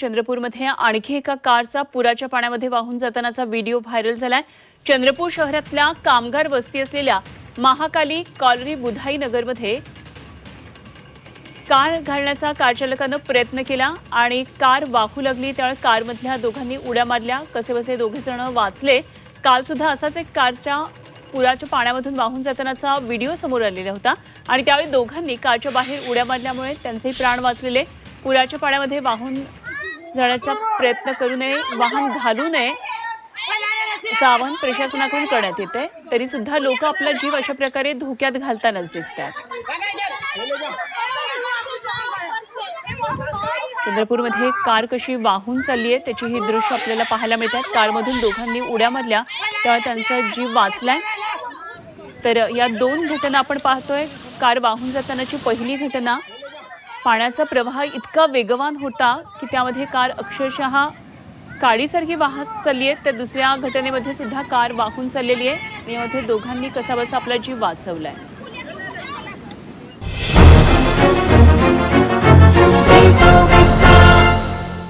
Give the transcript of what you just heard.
चंद्रपूरमध्ये आणखी एका कारचा पुराच्या पाण्यामध्ये वाहून जातानाचा व्हिडिओ व्हायरल झालाय. चंद्रपूर शहरातल्या कामगार वस्ती असलेल्या महाकाली कॉलरी बुधाई नगरमध्ये कार घालण्याचा कारचालकानं प्रयत्न केला आणि कार वाहू लागली. त्यावेळी कारमधल्या दोघांनी उड्या मारल्या. कसेबसे दोघे जण वाचले. काल सुद्धा असाच एक कारच्या पुराच्या पाण्यामधून वाहून जातानाचा व्हिडिओ समोर आलेला होता आणि त्यावेळी दोघांनी कारच्या बाहेर उड्या मारल्यामुळे त्यांचेही प्राण वाचलेले. पुराच्या पाण्यामध्ये वाहून जाण्याचा प्रयत्न करू नये वाहन घालू नये. असं आवाहन प्रशासनाकडून करण्यात येत. आहे तरी सुद्धा लोक आपला जीव अशा प्रकारे धोक्यात घालतानाच दिसतात. चंद्रपूरमध्ये कार कशी वाहून चालली आहे त्याची ही दृश्य आपल्याला पाहायला मिळतात. कारमधून दोघांनी उड्या मारल्या तेव्हा त्यांचा जीव वाचलाय. तर या दोन घटना आपण पाहतोय. कार वाहून जातानाची पहिली घटना पाण्याचा प्रवाह इतका वेगवान होता की त्यामध्ये कार अक्षरशः काडीसारखी वाहत चालली आहे. तर दुसऱ्या घटनेमध्ये सुद्धा कार वाहून चाललेली आहे. यामध्ये दोघांनी कसाबसा आपला जीव वाचवला आहे